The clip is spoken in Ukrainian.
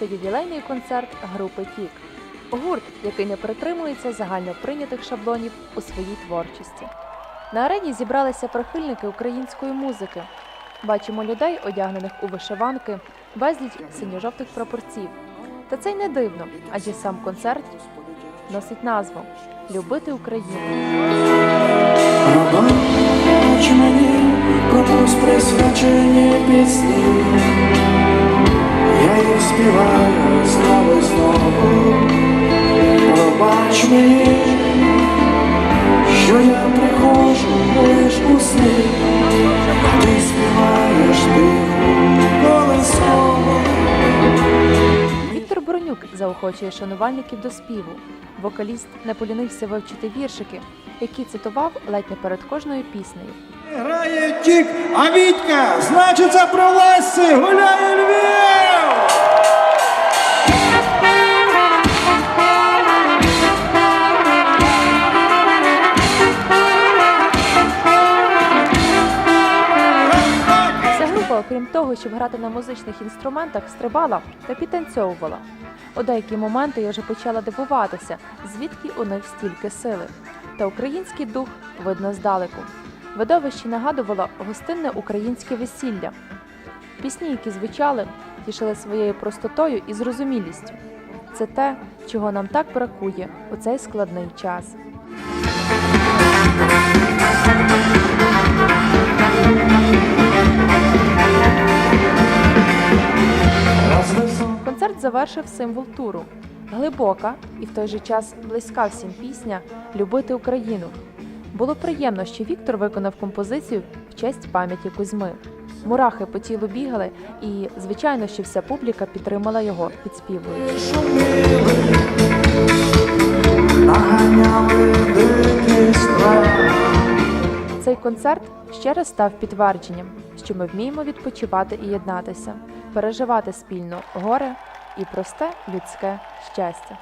ювілейний концерт групи Тік. Гурт, який не притримується загально прийнятих шаблонів у своїй творчості. На арені зібралися прихильники української музики. Бачимо людей, одягнених у вишиванки, безліч синьо-жовтих прапорців. Та це й не дивно, адже сам концерт носить назву Любити Україну. Пробач мені, комусь присвячені пісні, їх співаю знову і знову. Пробач мені, що я приходжу лиш у сни, ти співаєш тиху колесово. Віктор Бронюк заохочує шанувальників до співу. Вокаліст не полінився вивчити віршики, які цитував ледь не перед кожною піснею. Грає тік, а Вітька, значиться про Лесі, гуляє Львів! Окрім того, щоб грати на музичних інструментах, стрибала та підтанцьовувала. У деякі моменти я вже почала дивуватися, звідки у них стільки сили. Та український дух видно здалеку. Видовище нагадувало гостинне українське весілля. Пісні, які звучали, тішили своєю простотою і зрозумілістю. Це те, чого нам так бракує у цей складний час. Концерт завершив символ туру. Глибока і в той же час близька всім пісня Любити Україну. Було приємно, що Віктор виконав композицію в честь пам'яті Кузьми. Мурахи по тілу бігали, і, звичайно, що вся публіка підтримала його підспівуючи. дикий страх. Цей концерт ще раз став підтвердженням, що ми вміємо відпочивати і єднатися, переживати спільно горе і просте людське щастя.